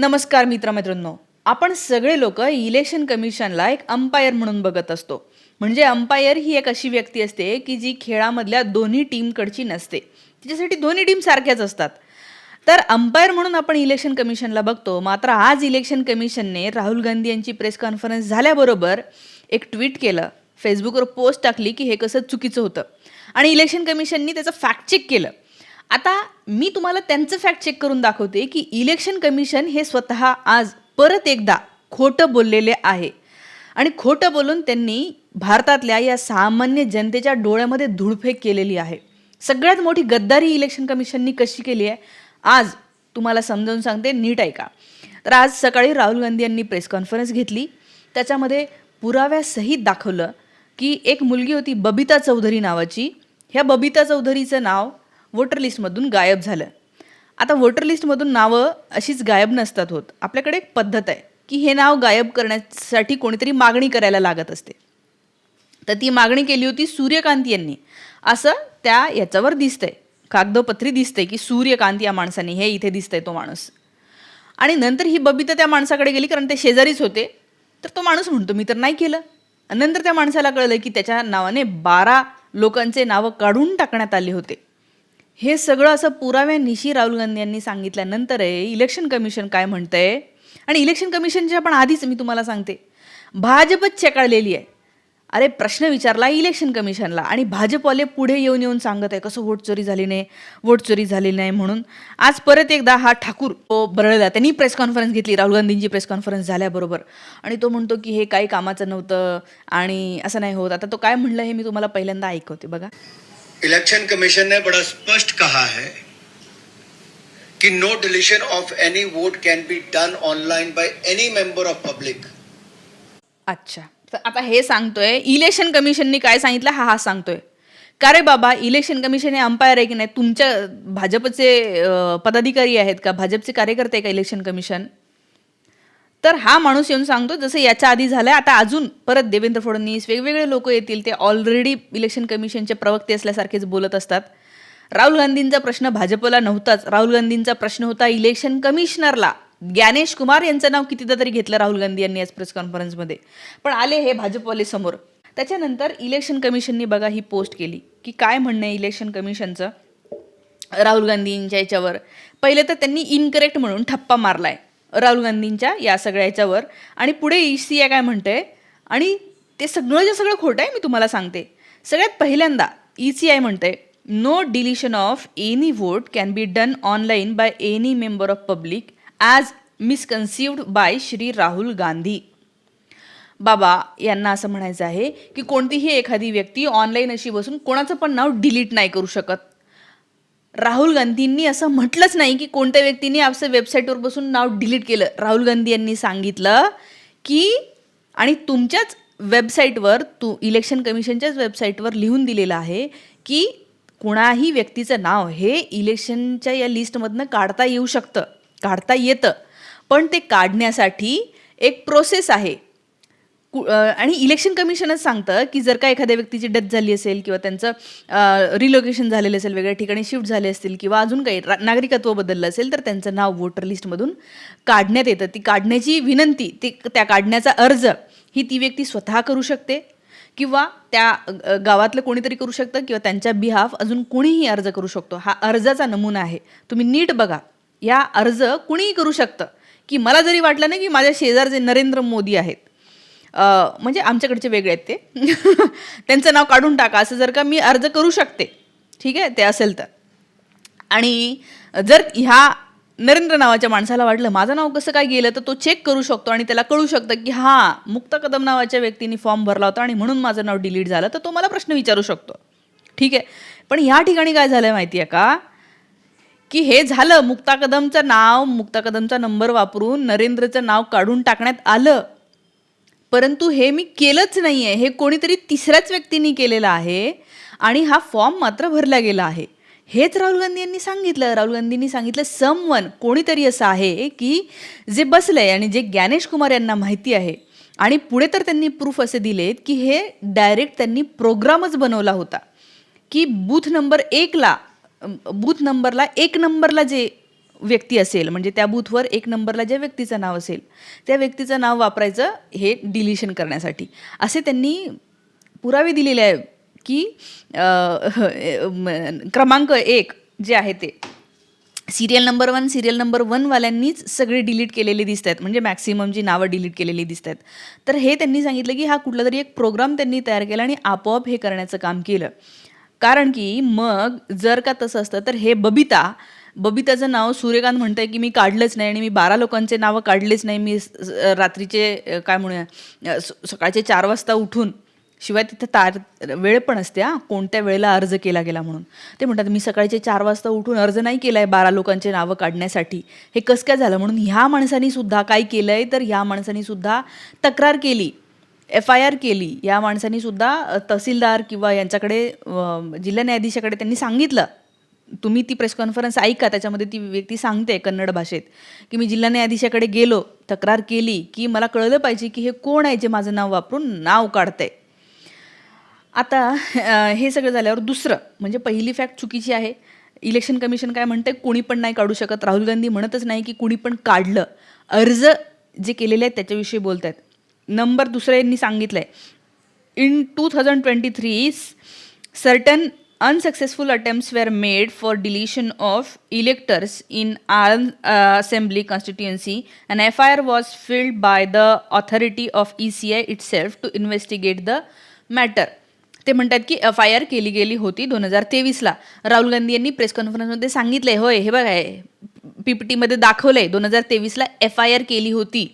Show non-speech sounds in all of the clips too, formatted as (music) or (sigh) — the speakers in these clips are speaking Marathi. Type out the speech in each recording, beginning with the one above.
नमस्कार मित्रमित्रांनो आपण सगळे लोक इलेक्शन कमिशनला एक अंपायर म्हणून बघत असतो. म्हणजे अंपायर ही एक अशी व्यक्ती असते की जी खेळामधल्या दोन्ही टीमकडची नसते. तिच्यासाठी दोन्ही टीम सारख्याच असतात. तर अंपायर म्हणून आपण इलेक्शन कमिशनला बघतो. मात्र आज इलेक्शन कमिशनने राहुल गांधी यांची प्रेस कॉन्फरन्स झाल्याबरोबर एक ट्विट केलं. फेसबुकवर पोस्ट टाकली की हे कसं चुकीचं होतं. आणि इलेक्शन कमिशननी त्याचं फॅक्ट चेक केलं. आता मी तुम्हाला त्यांचं फॅक्ट चेक करून दाखवते की इलेक्शन कमिशन हे स्वतः आज परत एकदा खोटं बोललेले आहे. आणि खोटं बोलून त्यांनी भारतातल्या या सामान्य जनतेच्या डोळ्यामध्ये धूळफेक केलेली आहे. सगळ्यात मोठी गद्दारी इलेक्शन कमिशननी कशी केली आहे? आज तुम्हाला समजावून सांगते नीट ऐका. तर आज सकाळी राहुल गांधी यांनी प्रेस कॉन्फरन्स घेतली. त्याच्यामध्ये पुराव्यासहित दाखवलं की एक मुलगी होती बबिता चौधरी नावाची. ह्या बबिता चौधरीचं नाव वोटर लिस्टमधून गायब झालं. आता वोटर लिस्टमधून नावं अशीच गायब नसतात होत. आपल्याकडे एक पद्धत आहे की हे नाव गायब करण्यासाठी कोणीतरी मागणी करायला लागत असते. तर ती मागणी केली होती सूर्यकांत यांनी. असं त्या याच्यावर दिसतंय. कागदोपत्री दिसतंय की सूर्यकांत या माणसाने हे इथे दिसतंय तो माणूस. आणि नंतर ही बबिता त्या माणसाकडे गेली कारण ते शेजारीच होते. तर तो माणूस म्हणतो मी तर नाही केलं. नंतर त्या माणसाला कळलं की त्याच्या नावाने बारा लोकांचे नावं काढून टाकण्यात आले होते. हे सगळं असं पुराव्यानिशी राहुल गांधी यांनी सांगितल्यानंतर आहे इलेक्शन कमिशन काय म्हणतंय? आणि इलेक्शन कमिशनच्या पण आधीच मी तुम्हाला सांगते भाजपच चेकाळलेली आहे. अरे प्रश्न विचारला इलेक्शन कमिशनला आणि भाजपवाले पुढे येऊन येऊन सांगत आहे कसं वोट चोरी झाली नाही वोट चोरी झाली नाही म्हणून. आज परत एकदा हा ठाकूर तो बरळला त्यांनी प्रेस कॉन्फरन्स घेतली राहुल गांधींची प्रेस कॉन्फरन्स झाल्याबरोबर. आणि तो म्हणतो की हे काही कामाचं नव्हतं आणि असं नाही होत. आता तो काय म्हणलं हे मी तुम्हाला पहिल्यांदा ऐकवते बघा. इलेक्शन कमीशन ने बड़ा स्पष्ट कहा है कि no deletion of any vote can be done online by any member of public अच्छा. तर आता हे सांगतोय इलेक्शन कमिशननी काय सांगितलं? हा हा सांगतोय. का रे बाबा इलेक्शन कमिशन हे अंपायर आहे की नाही? तुमच्या भाजपचे पदाधिकारी आहेत का? भाजपचे कार्यकर्ते का इलेक्शन कमिशन? तर हा माणूस येऊन सांगतो जसं याच्या आधी झालंय आता अजून परत देवेंद्र फडणवीस वेगवेगळे लोक येतील ते ऑलरेडी इलेक्शन कमिशनचे प्रवक्ते असल्यासारखेच बोलत असतात. राहुल गांधींचा प्रश्न भाजपला नव्हताच. राहुल गांधींचा प्रश्न होता इलेक्शन कमिशनरला ज्ञानेश कुमार यांचं नाव कितीदा तरी घेतलं राहुल गांधी यांनी आज प्रेस कॉन्फरन्समध्ये पण आले हे भाजपवाले समोर. त्याच्यानंतर इलेक्शन कमिशननी बघा ही पोस्ट केली की काय म्हणणं आहे इलेक्शन कमिशनचं राहुल गांधींच्या याच्यावर. पहिले तर त्यांनी इनकरेक्ट म्हणून ठप्पा मारलाय. राहुल गांधींच्या या सगळ्या याच्यावर. आणि पुढे ई सी आय काय म्हणते आणि ते सगळं जे सगळं खोटं आहे मी तुम्हाला सांगते. सगळ्यात पहिल्यांदा ई सी आय म्हणते no deletion of any vote can be done online by any member of public as misconceived by Shri Rahul Gandhi बाबा यांना असं म्हणायचं आहे की कोणतीही एखादी व्यक्ती ऑनलाईन अशी बसून कोणाचं पण नाव डिलीट नाही करू शकत. राहुल गांधींनी असं म्हटलंच नाही की कोणत्या व्यक्तीने आपलं वेबसाईटवर बसून नाव डिलीट केलं. राहुल गांधी यांनी सांगितलं की आणि तुमच्याच वेबसाईटवर तू इलेक्शन कमिशनच्याच वेबसाईटवर लिहून दिलेलं आहे की कुणाही व्यक्तीचं नाव हे इलेक्शनच्या या लिस्टमधनं काढता येऊ शकतं काढता येतं. पण ते काढण्यासाठी एक प्रोसेस आहे. आणि इलेक्शन कमिशनच सांगतं की जर का एखाद्या व्यक्तीची डेथ झाली असेल किंवा त्यांचं रिलोकेशन झालेलं असेल वेगळ्या ठिकाणी शिफ्ट झाले असतील किंवा अजून काही नागरिकत्व बदललं असेल तर त्यांचं नाव वोटर लिस्टमधून काढण्यात येतं. ती काढण्याची विनंती ती त्या काढण्याचा अर्ज ही ती व्यक्ती स्वतः करू शकते किंवा त्या गावातलं कोणीतरी करू शकतं किंवा त्यांच्या बिहाफ अजून कुणीही अर्ज करू शकतो. हा अर्जाचा नमुना आहे. तुम्ही नीट बघा. या अर्ज कुणीही करू शकतं. की मला जरी वाटलं नाही की माझ्या शेजारचे नरेंद्र मोदी आहेत म्हणजे आमच्याकडचे वेगळे आहेत ते. (laughs) त्यांचं नाव काढून टाका. असं जर का मी अर्ज करू शकते ठीक आहे ते असेल तर. आणि जर ह्या नरेंद्र नावाच्या माणसाला वाटलं माझं नाव कसं काय गेलं तर तो चेक करू शकतो आणि त्याला कळू शकतं की हां मुक्ता कदम नावाच्या व्यक्तीने फॉर्म भरला होता आणि म्हणून माझं नाव डिलीट झालं तर तो मला प्रश्न विचारू शकतो. ठीक आहे? पण ह्या ठिकाणी काय झालं माहिती आहे का? की हे झालं मुक्ता कदमचं नाव मुक्ता कदमचा नंबर वापरून नरेंद्रचं नाव काढून टाकण्यात आलं. परंतु हे मी केलंच नाही आहे हे कोणीतरी तिसऱ्याच व्यक्तीने केलेलं आहे आणि हा फॉर्म मात्र भरला गेला आहे. हेच राहुल गांधी यांनी सांगितलं. राहुल गांधींनी सांगितलं समवन कोणीतरी असं आहे की जे बसलं आहे आणि जे ज्ञानेश कुमार यांना माहिती आहे आणि पुढे तर त्यांनी प्रूफ असे दिलेत की हे डायरेक्ट त्यांनी प्रोग्रामच बनवला होता. की बूथ नंबर एकला बूथ नंबरला एक नंबरला जे व्यक्ती असेल म्हणजे त्या बूथवर एक नंबरला ज्या व्यक्तीचं नाव असेल त्या व्यक्तीचं नाव वापरायचं हे डिलिशन करण्यासाठी. असे त्यांनी पुरावे दिलेले आहे की क्रमांक एक जे आहे ते. Serial number one serial number वनवाल्यांनीच सगळे डिलीट केलेले दिसत आहेत म्हणजे मॅक्सिमम जी नावं डिलीट केलेली दिसत आहेत तर हे त्यांनी सांगितलं की हा कुठला तरी एक प्रोग्राम त्यांनी तयार केला आणि आपोआप हे करण्याचं काम केलं. कारण की मग जर का तसं असतं तर हे बबिता बबिताचं नाव सूर्यकांत म्हणतंय की मी काढलंच नाही आणि मी बारा लोकांचे नावं काढलेच नाही. मी रात्रीचे काय म्हणूया स- सकाळचे चार वाजता उठून शिवाय तिथं तार वेळ पण असते हा कोणत्या वेळेला अर्ज केला गेला म्हणून. ते म्हणतात मी सकाळचे चार वाजता उठून अर्ज नाही केला आहे बारा लोकांचे नावं काढण्यासाठी. हे कसं काय झालं? म्हणून ह्या माणसानी सुद्धा काय केलं आहे तर ह्या माणसानी सुद्धा तक्रार केली एफ आय आर केली. या माणसानी सुद्धा तहसीलदार किंवा यांच्याकडे जिल्हा न्यायाधीशाकडे त्यांनी सांगितलं. तुम्ही ती प्रेस कॉन्फरन्स ऐका त्याच्यामध्ये ती व्यक्ती सांगते कन्नड भाषेत की मी जिल्हा न्यायाधीशाकडे गेलो तक्रार केली की मला कळलं पाहिजे की हे कोण आहे जे माझं नाव वापरून नाव काढतंय. आता हे सगळं झाल्यावर दुसरं म्हणजे पहिली फॅक्ट चुकीची आहे. इलेक्शन कमिशन काय म्हणते कोणी पण नाही काढू शकत. राहुल गांधी म्हणतच नाही की कुणी पण काढलं. अर्ज जे केलेले आहेत त्याच्याविषयी बोलत आहेत नंबर दुसरं यांनी सांगितलं आहे in two thousand twenty three certain unsuccessful attempts were made for deletion of electors in R assembly constituency and F I R was filed by the authority of E C I itself to investigate the matter ते म्हणतात की एफ आय आर केली गेली होती दोन हजार तेवीसला. राहुल गांधी यांनी प्रेस कॉन्फरन्समध्ये सांगितलंय होय हे बघाय पी पी टीमध्ये दाखवलंय दोन हजार तेवीसला एफ आय आर केली होती.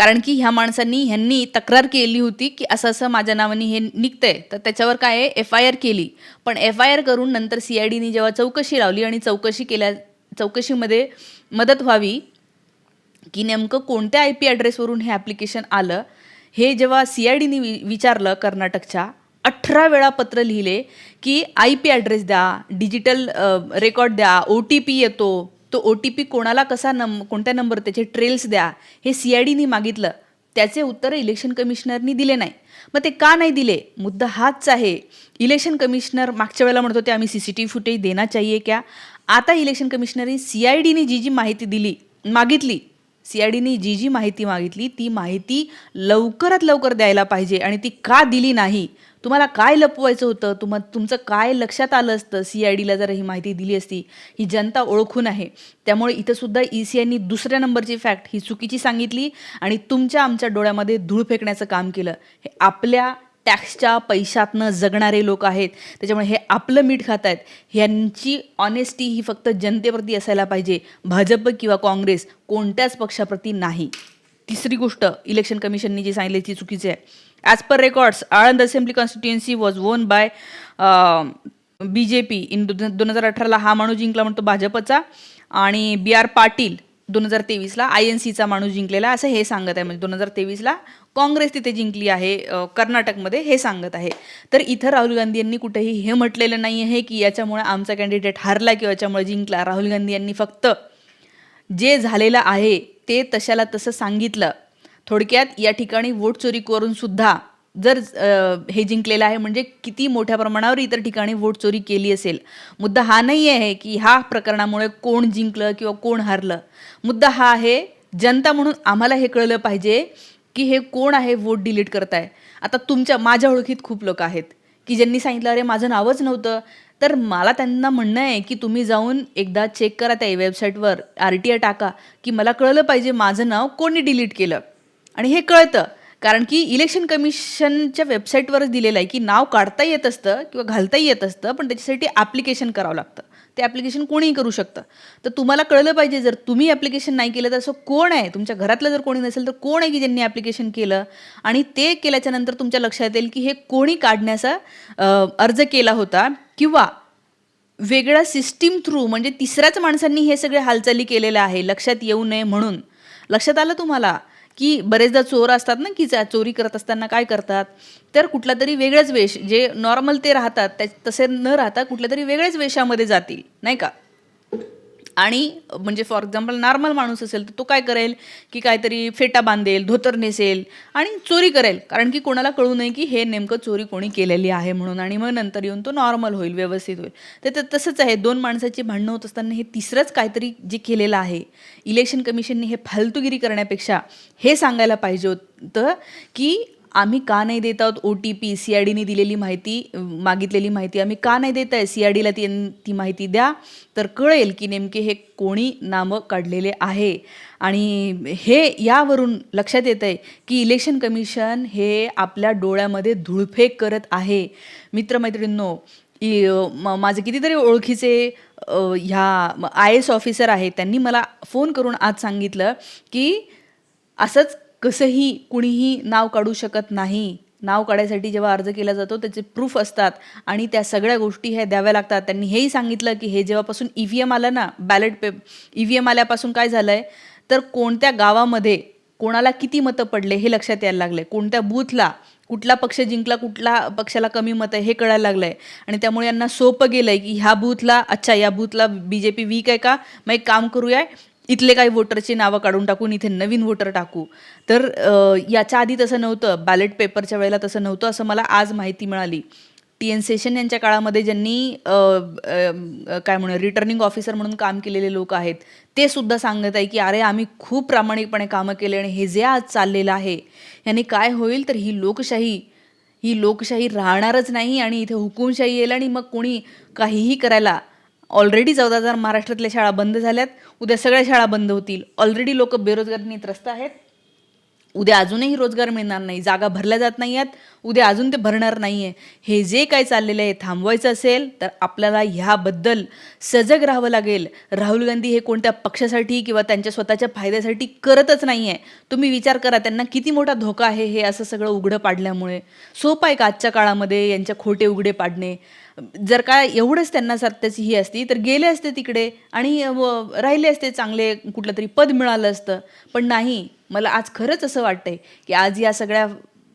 कारण की ह्या माणसांनी ह्यांनी तक्रार केली होती की असं असं माझ्या नावाने हे निघतंय. तर त्याच्यावर काय आहे? एफ आय आर केली. पण एफ आय आर करून नंतर सी आय डीने जेव्हा चौकशी लावली आणि चौकशी केल्या चौकशीमध्ये मदत व्हावी की नेमकं कोणत्या आय पी ॲड्रेसवरून हे ॲप्लिकेशन आलं हे जेव्हा सी आय डीने वि विचारलं कर्नाटकच्या अठरा वेळा पत्र लिहिले की आय पी ॲड्रेस द्या डिजिटल रेकॉर्ड द्या ओ टी पी येतो तो ओ टी पी कोणाला कसा नंब कोणत्या नंबर त्याचे ट्रेल्स द्या हे सी आय डीनी मागितलं. त्याचे उत्तर इलेक्शन कमिशनरनी दिले नाही. मग ते का नाही दिले? मुद्दा हाच आहे. इलेक्शन कमिशनर मागच्या वेळेला म्हणत होते आम्ही C C T V footage देना चाहिए क्या? आता इलेक्शन कमिशनरनी सी आय डीने जी जी माहिती दिली मागितली. सी आय डीने जी जी माहिती मागितली ती माहिती लवकरात लवकर द्यायला पाहिजे आणि ती का दिली नाही? तुम्हाला काय लपवायचं होतं? तुम तुमचं काय लक्षात आलं असतं? सी आय डीला जर ही माहिती दिली असती ही जनता ओळखून आहे. त्यामुळे इथं सुद्धा ई सी आयनी दुसऱ्या नंबरची फॅक्ट ही चुकीची सांगितली आणि तुमच्या आमच्या डोळ्यामध्ये धूळ फेकण्याचं काम केलं. हे आपल्या टॅक्सच्या पैशातनं जगणारे लोक आहेत. त्याच्यामुळे हे आपलं मीठ खात आहेत. ह्यांची ऑनेस्टी ही फक्त जनतेप्रती असायला पाहिजे. भाजप किंवा काँग्रेस कोणत्याच पक्षाप्रती नाही. तिसरी गोष्ट इलेक्शन कमिशननी जी सांगितली ती चुकीची आहे. As per records Aland assembly constituency was won by B J P in दोन हजार अठराला हा माणूस जिंकला म्हणतो भाजपचा आणि बी आर पाटील दोन हजार तेवीसला आय एन सीचा माणूस जिंकलेला असं हे सांगत आहे. म्हणजे दोन हजार तेवीसला काँग्रेस तिथे जिंकली आहे कर्नाटकमध्ये हे सांगत आहे. तर इथं राहुल गांधी यांनी कुठेही हे म्हटलेलं नाही आहे की याच्यामुळे आमचा कॅन्डिडेट हारला किंवा याच्यामुळे जिंकला. राहुल गांधी यांनी फक्त जे झालेलं आहे ते तशाला तसं सांगितलं. थोडक्यात या ठिकाणी वोट चोरी करून सुद्धा जर हे जिंकलेलं आहे म्हणजे किती मोठ्या प्रमाणावर इतर ठिकाणी वोट चोरी केली असेल. मुद्दा हा नाही आहे की ह्या प्रकरणामुळे कोण जिंकलं किंवा कोण हारलं. मुद्दा हा आहे जनता म्हणून आम्हाला हे कळलं पाहिजे की हे कोण आहे वोट डिलीट करताय. आता तुमच्या माझ्या ओळखीत खूप लोक आहेत की ज्यांनी सांगितलं अरे माझं नावच नव्हतं. तर मला त्यांना म्हणणं आहे की तुम्ही जाऊन एकदा चेक करा त्या वेबसाईटवर आर टी आय टाका की मला कळलं पाहिजे माझं नाव कोणी डिलीट केलं. आणि हे कळतं कारण की इलेक्शन कमिशनच्या वेबसाईटवरच दिलेलं आहे की नाव काढता येत असतं किंवा घालता येत असतं पण त्याच्यासाठी ॲप्लिकेशन करावं लागतं. ते ॲप्लिकेशन कोणीही करू शकतं. तर तुम्हाला कळलं पाहिजे जर तुम्ही ॲप्लिकेशन नाही केलं तर असं कोण आहे? तुमच्या घरातलं जर कोणी नसेल तर कोण आहे की ज्यांनी ॲप्लिकेशन केलं? आणि ते केल्याच्यानंतर तुमच्या लक्षात येईल की हे कोणी काढण्याचा अर्ज केला होता किंवा वेगळ्या सिस्टीम थ्रू म्हणजे तिसऱ्याच माणसांनी हे सगळे हालचाली केलेल्या आहे लक्षात येऊ नये म्हणून. लक्षात आलं तुम्हाला? की बरेचदा चोर असतात ना की जा- चोरी करत असताना काय करतात? तर कुठला तरी वेगळाच वेश जे नॉर्मल ते राहतात त्या तसे न राहता कुठल्या तरी वेगळ्याच वेशामध्ये जातील नाही का? आणि म्हणजे फॉर एक्झाम्पल नॉर्मल माणूस असेल तर तो काय करेल? की काहीतरी फेटा बांधेल धोतर नेसेल आणि चोरी करेल. कारण की कोणाला कळू नये की हे नेमकं चोरी कोणी केलेली आहे म्हणून आणि मग नंतर येऊन तो नॉर्मल होईल व्यवस्थित होईल. तर ते तसंच आहे. दोन माणसाची भांडणं होत असताना हे तिसरंच काहीतरी जे केलेलं आहे इलेक्शन कमिशनने हे फालतुगिरी करण्यापेक्षा हे सांगायला पाहिजे होतं की आम्ही का नाही देत आहोत O T P C I डीने दिलेली माहिती मागितलेली माहिती आम्ही का नाही देत आहे? सी आय डीला ती ती माहिती द्या. तर कळेल की नेमके हे कोणी नामं काढलेले आहे. आणि हे यावरून लक्षात येतं आहे की इलेक्शन कमिशन हे आपल्या डोळ्यामध्ये धुळफेक करत आहे. मित्रमैत्रिणींनो इ- म- माझे कितीतरी ओळखीचे ह्या आय एस ऑफिसर आहेत त्यांनी मला फोन करून आज सांगितलं की असंच कसंही कुणीही नाव काढू शकत नाही. नाव काढायसाठी जेव्हा अर्ज केला जातो त्याचे प्रूफ असतात आणि त्या सगळ्या गोष्टी ह्या द्याव्या लागतात. त्यांनी हेही सांगितलं की हे जेव्हापासून ई व्ही एम आलं ना बॅलेट पेप ई व्ही एम आल्यापासून काय झालं आहे तर कोणत्या गावामध्ये कोणाला किती मतं पडले हे लक्षात यायला लागले कोणत्या बूथला कुठला पक्ष जिंकला कुठला पक्षाला कमी मतं आहे हे कळायला लागलं आहे आणि त्यामुळे यांना सोपं गेलं आहे की ह्या बूथला अच्छा या बूथला बी जे पी वीक आहे का? मग एक काम करूया इथले काही वोटरची नावं काढून टाकून इथे नवीन वोटर टाकू. तर याच्या आधी तसं नव्हतं बॅलेट पेपरच्या वेळेला तसं नव्हतं असं मला आज माहिती मिळाली. टी एन सेशन यांच्या काळामध्ये ज्यांनी काय म्हणू रिटर्निंग ऑफिसर म्हणून काम केलेले लोक आहेत ते सुद्धा सांगत आहे की अरे आम्ही खूप प्रामाणिकपणे कामं केले आणि हे जे आज चाललेलं आहे याने काय होईल तर ही लोकशाही ही लोकशाही राहणारच नाही आणि इथे हुकुमशाही येईल आणि मग कोणी काहीही करायला ऑलरेडी चौदा हजार महाराष्ट्रातल्या शाळा बंद झाल्यात. उद्या सगळ्या शाळा बंद होतील. ऑलरेडी लोक बेरोजगारीने त्रस्त आहेत. उद्या अजूनही रोजगार मिळणार नाही जागा भरल्या जात नाही आहेत उद्या अजून ते भरणार नाही आहे हे जे काय चाललेलं आहे थांबवायचं असेल तर आपल्याला ह्याबद्दल सजग राहावं लागेल. राहुल गांधी हे कोणत्या पक्षासाठी किंवा त्यांच्या स्वतःच्या फायद्यासाठी करतच नाही आहे तुम्ही विचार करा त्यांना किती मोठा धोका आहे हे असं सगळं उघडं पाडल्यामुळे. सोपं आहे का आजच्या काळामध्ये यांच्या खोटे उघडे पाडणे? जर का एवढंच त्यांना सत्याची ही असती तर गेले असते तिकडे आणि व- राहिले असते चांगले कुठलं तरी पद मिळालं असतं. पण नाही मला आज खरंच असं वाटतंय की आज या सगळ्या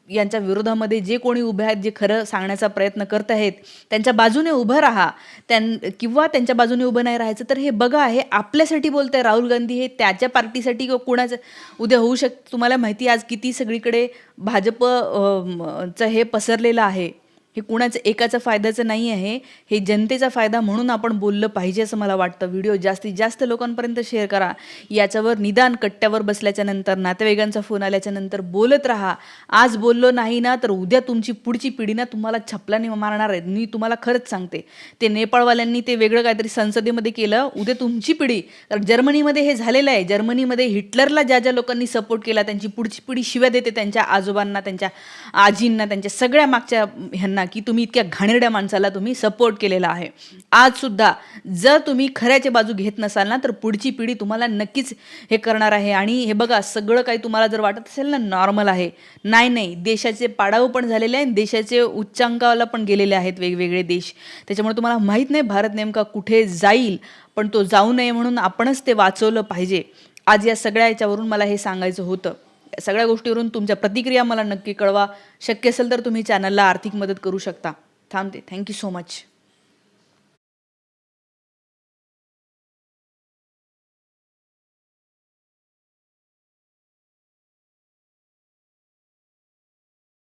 यांच्या विरोधामध्ये जे कोणी उभे आहेत जे खरं सांगण्याचा प्रयत्न करत आहेत त्यांच्या बाजूने उभं राहा. त्यां किंवा त्यांच्या बाजूने उभं नाही राहायचं तर हे बघा हे आपल्यासाठी बोलत आहे राहुल गांधी हे त्याच्या पार्टीसाठी किंवा कोणाचं उद्या होऊ शक तुम्हाला माहिती आहे आज किती सगळीकडे भाजपचं हे पसरलेलं आहे. हे कुणाचं एकाचं फायद्याचं नाही आहे. हे जनतेचा फायदा म्हणून आपण बोललं पाहिजे असं मला वाटतं. व्हिडिओ जास्तीत जास्त लोकांपर्यंत शेअर करा. याच्यावर निदान कट्ट्यावर बसल्याच्या नंतर नातेवाईकांचा फोन आल्याच्यानंतर बोलत राहा. आज बोललो नाही ना तर उद्या तुमची पुढची पिढी ना तुम्हाला छपलाने मारणार आहे. मी तुम्हाला खरंच सांगते. ते नेपाळवाल्यांनी ते वेगळं काहीतरी संसदेमध्ये केलं. उद्या तुमची पिढी कारण जर्मनीमध्ये हे झालेलं आहे. जर्मनीमध्ये हिटलरला ज्या ज्या लोकांनी सपोर्ट केला त्यांची पुढची पिढी शिव्या देते त्यांच्या आजोबांना त्यांच्या आजींना त्यांच्या सगळ्या मागच्या ह्यांना. की तुम्ही इतक्या घाणेरड्या माणसाला तुम्ही सपोर्ट केलेला आहे. आज सुद्धा जर तुम्ही खऱ्याची बाजू घेत नसाल ना तर पुढची पिढी तुम्हाला नक्कीच हे करणार आहे. आणि हे बघा सगळं काही तुम्हाला जर वाटत असेल ना नॉर्मल आहे. नाही नाही. देशाचे पाडाव पण झालेले आहे देशाचे उच्चांकाला पण गेलेले आहेत वेगवेगळे देश. त्याच्यामुळे तुम्हाला माहीत नाही भारत नेमका कुठे जाईल पण तो जाऊ नये म्हणून आपणच ते वाचवलं पाहिजे. आज या सगळ्या याच्यावरून मला हे सांगायचं होतं. सगळ्या गोष्टीवरून तुमच्या प्रतिक्रिया मला नक्की कळवा. शक्य असेल तर तुम्ही चॅनलला आर्थिक मदत करू शकता. थांबते. Thank you so much